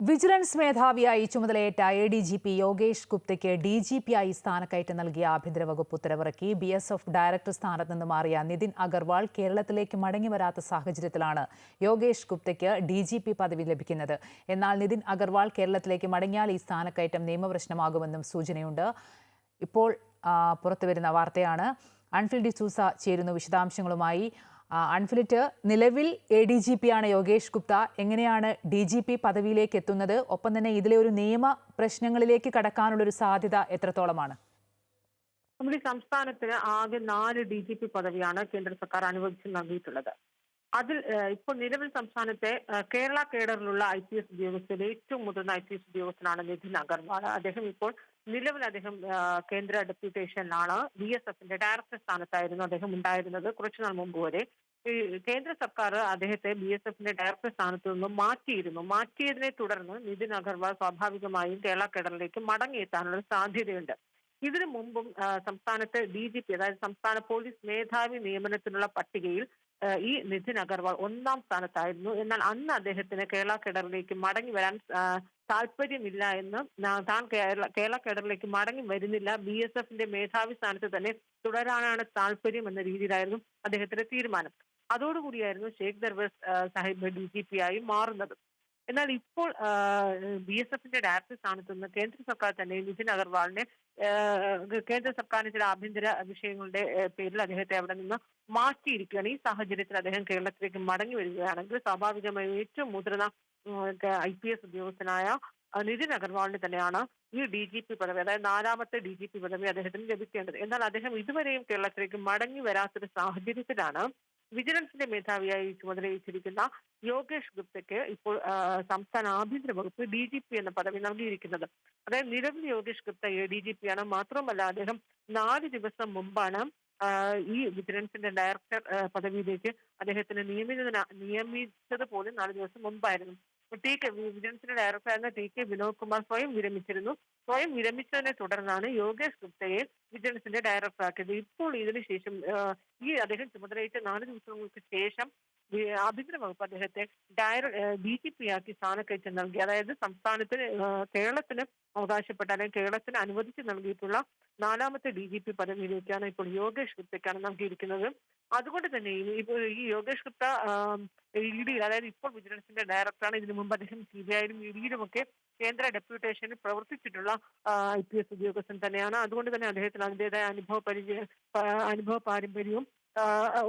Vigilance മേധാവിയായി ചുമതലയേറ്റ A D G P Yogesh ഗുപ്തയ്ക്ക് D G P ആയി സ്ഥാനക്കയറ്റം നൽകിയ ആഭ്യന്തര വകുപ്പ് ഉത്തരവിറക്കി. ബി എസ് എഫ് ഡയറക്ടർ സ്ഥാനത്ത് നിന്ന് മാറിയ നിതിൻ അഗർവാൾ കേരളത്തിലേക്ക് മടങ്ങി വരാത്ത സാഹചര്യത്തിലാണ് യോഗേഷ് ഗുപ്തയ്ക്ക് ഡി ജി പി പദവി ലഭിക്കുന്നത്. എന്നാൽ നിതിൻ അഗർവാൾ കേരളത്തിലേക്ക് മടങ്ങിയാൽ ഈ സ്ഥാനക്കയറ്റം നിയമപ്രശ്നമാകുമെന്നും സൂചനയുണ്ട്. ഇപ്പോൾ പുറത്തുവരുന്ന വാർത്തയാണ്. അൺഫിൽ ഡി സൂസ ചേരുന്നു വിശദാംശങ്ങളുമായി. അൺഫിലിറ്റ് നിലവിൽ എ ഡി ജി പി ആണ് യോഗേഷ് ഗുപ്ത. എങ്ങനെയാണ് ഡി ജി പി പദവിയിലേക്ക് എത്തുന്നത്? ഒപ്പം തന്നെ ഇതിലെ ഒരു നിയമ പ്രശ്നങ്ങളിലേക്ക് കടക്കാനുള്ളൊരു സാധ്യത എത്രത്തോളമാണ്? നമ്മുടെ സംസ്ഥാനത്തിന് ആകെ നാല് ഡി ജി പി പദവിയാണ് കേന്ദ്ര സർക്കാർ അനുവദിച്ച് നൽകിയിട്ടുള്ളത്. അതിൽ ഇപ്പോൾ നിലവിൽ സംസ്ഥാനത്തെ കേരള കേഡറിലുള്ള ഐ പി എസ് ഉദ്യോഗസ്ഥരിൽ ഏറ്റവും മുതിർന്ന ഐ പി എസ് ഉദ്യോഗസ്ഥനാണ് നിതിൻ അഗർവാൾ. അദ്ദേഹം ഇപ്പോൾ നിലവിൽ അദ്ദേഹം കേന്ദ്ര ഡെപ്യൂട്ടേഷനിലാണ് ബി എസ് എഫിന്റെ ഡയറക്ടർ സ്ഥാനത്തായിരുന്നു അദ്ദേഹം ഉണ്ടായിരുന്നത് കുറച്ചുനാൾ മുമ്പ് വരെ. കേന്ദ്ര സർക്കാർ അദ്ദേഹത്തെ ബി എസ് എഫിന്റെ ഡയറക്ടർ സ്ഥാനത്ത് നിന്നും മാറ്റിയിരുന്നു. മാറ്റിയതിനെ തുടർന്ന് നിതിൻ അഗർവാൾ സ്വാഭാവികമായും കേരള കേഡറിലേക്ക് മടങ്ങിയെത്താനുള്ള സാധ്യതയുണ്ട്. ഇതിനു മുമ്പും സംസ്ഥാനത്തെ ഡി ജി പി അതായത് സംസ്ഥാന പോലീസ് മേധാവി നിയമനത്തിനുള്ള പട്ടികയിൽ ഈ നിതിൻ അഗർവാൾ ഒന്നാം സ്ഥാനത്തായിരുന്നു. എന്നാൽ അന്ന് അദ്ദേഹത്തിന് കേരള കേഡറിലേക്ക് മടങ്ങി വരാൻ താല്പര്യമില്ല എന്ന് താൻ കേരള കേരള കേഡറിലേക്ക് മടങ്ങി വരുന്നില്ല. ബി എസ് എഫിന്റെ മേധാവി സ്ഥാനത്ത് തന്നെ തുടരാനാണ് താല്പര്യം എന്ന രീതിയിലായിരുന്നു അദ്ദേഹത്തിന്റെ തീരുമാനം. അതോടുകൂടിയായിരുന്നു Shaikh Darvesh Sahib D G P ആയി മാറുന്നത്. എന്നാൽ ഇപ്പോൾ ബി എസ് എഫിന്റെ ഡയറക്ടർ സ്ഥാനത്തുനിന്ന് കേന്ദ്ര സർക്കാർ തന്നെ നിതിൻ അഗർവാളിനെ കേന്ദ്ര സർക്കാരിന്റെ ചില ആഭ്യന്തര വിഷയങ്ങളുടെ പേരിൽ അദ്ദേഹത്തെ അവിടെ നിന്ന് മാറ്റിയിരിക്കുകയാണ്. ഈ സാഹചര്യത്തിൽ അദ്ദേഹം കേരളത്തിലേക്ക് മടങ്ങി വരികയാണെങ്കിൽ സ്വാഭാവികമായും ഏറ്റവും മുതിർന്ന ഐ പി എസ് ഉദ്യോഗസ്ഥനായ നിതിൻ അഗർവാളിന് തന്നെയാണ് ഈ ഡി ജി പി പദവി അതായത് നാലാമത്തെ ഡി ജി പി പദവി അദ്ദേഹത്തിന് ലഭിക്കേണ്ടത്. എന്നാൽ അദ്ദേഹം ഇതുവരെയും കേരളത്തിലേക്ക് മടങ്ങി വരാത്തൊരു സാഹചര്യത്തിലാണ് വിജിലൻസിന്റെ മേധാവിയായി ചുമതലയേറ്റിരിക്കുന്ന യോഗേഷ് ഗുപ്തയ്ക്ക് ഇപ്പോൾ സംസ്ഥാന ആഭ്യന്തര വകുപ്പ് ഡി ജി പി എന്ന പദവി നൽകിയിരിക്കുന്നത്. അതായത് നിലവിൽ Yogesh Gupta D G P ആണ്. മാത്രമല്ല അദ്ദേഹം നാല് ദിവസം മുമ്പാണ് ഈ വിജിലൻസിന്റെ ഡയറക്ടർ പദവിയിലേക്ക് അദ്ദേഹത്തിന് നിയമിതനാ നിയമിച്ചത് പോലും നാല് ദിവസം മുമ്പായിരുന്നു. ടി കെ വിജിലൻസിന്റെ ഡയറക്ടറായിരുന്ന ടി കെ വിനോദ് കുമാർ സ്വയം വിരമിച്ചിരുന്നു. സ്വയം വിരമിച്ചതിനെ തുടർന്നാണ് യോഗേഷ് ഗുപ്തയെ വിജിലൻസിന്റെ ഡയറക്ടറാക്കിയത്. ഇപ്പോൾ ഇതിനുശേഷം ഈ അദ്ദേഹം ചുമതലയേറ്റ നാല് ദിവസങ്ങൾക്ക് ശേഷം ആഭ്യന്തര വകുപ്പ് അദ്ദേഹത്തെ ഡയറ ഡി ജി പി ആക്കി സ്ഥാനക്കയറ്റം നൽകി. അതായത് സംസ്ഥാനത്തിന് കേരളത്തിന് അവകാശപ്പെട്ട അല്ലെങ്കിൽ കേരളത്തിന് അനുവദിച്ച് നൽകിയിട്ടുള്ള നാലാമത്തെ ഡി ജി പി പദവിയിലേക്കാണ് ഇപ്പോൾ യോഗേഷ് ഗുപ്തയ്ക്കാണ് നൽകിയിരിക്കുന്നത്. അതുകൊണ്ട് തന്നെ ഇപ്പോൾ ഈ യോഗേഷ് ഗുപ്ത ഇ ഡി അതായത് ഇപ്പോൾ വിജിലൻസിന്റെ ഡയറക്ടറാണ്. ഇതിനു മുമ്പ് അദ്ദേഹം സി ബി ഐയിലും ഇ ഡിയിലും ഒക്കെ കേന്ദ്ര ഡെപ്യൂട്ടേഷനിൽ പ്രവർത്തിച്ചിട്ടുള്ള ഐ പി എസ് ഉദ്യോഗസ്ഥൻ തന്നെയാണ്. അതുകൊണ്ട് തന്നെ അദ്ദേഹത്തിന് അതിന്റെതായ അനുഭവ പരിചയ അനുഭവ പാരമ്പര്യവും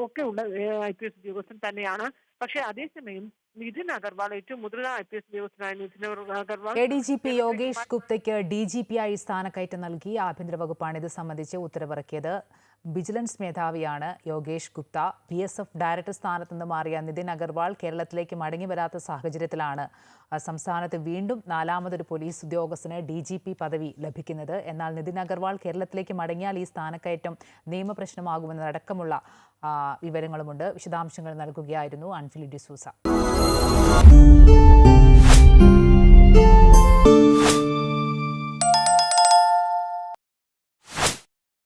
ഒക്കെ ഉള്ള ഐ പി എസ് ഉദ്യോഗസ്ഥൻ തന്നെയാണ്. പക്ഷേ അതേസമയം നിതിൻ അഗർവാൾ ഏറ്റവും മുതിർന്ന ഐ പി എസ് ഉദ്യോഗസ്ഥനായ Nitin Agarwal A D G P Yogesh ഗുപ്തയ്ക്ക് D G P ആയി സ്ഥാനക്കയറ്റം നൽകി ആഭ്യന്തര വകുപ്പാണ് ഇത് സംബന്ധിച്ച് ഉത്തരവിറക്കിയത്. Vigilance മേധാവിയാണ് Yogesh Gupta. B S F director സ്ഥാനത്ത് നിന്ന് മാറിയ നിതിൻ അഗർവാൾ കേരളത്തിലേക്ക് മടങ്ങി വരാത്ത സാഹചര്യത്തിലാണ് സംസ്ഥാനത്ത് വീണ്ടും നാലാമതൊരു പോലീസ് ഉദ്യോഗസ്ഥന് ഡി ജി പി പദവി ലഭിക്കുന്നത്. എന്നാൽ നിതിൻ അഗർവാൾ കേരളത്തിലേക്ക് മടങ്ങിയാൽ ഈ സ്ഥാനക്കയറ്റം നിയമപ്രശ്നമാകുമെന്നതടക്കമുള്ള വിവരങ്ങളുമുണ്ട്. വിശദാംശങ്ങൾ നൽകുകയായിരുന്നു അൻഫിലി ഡിസൂസ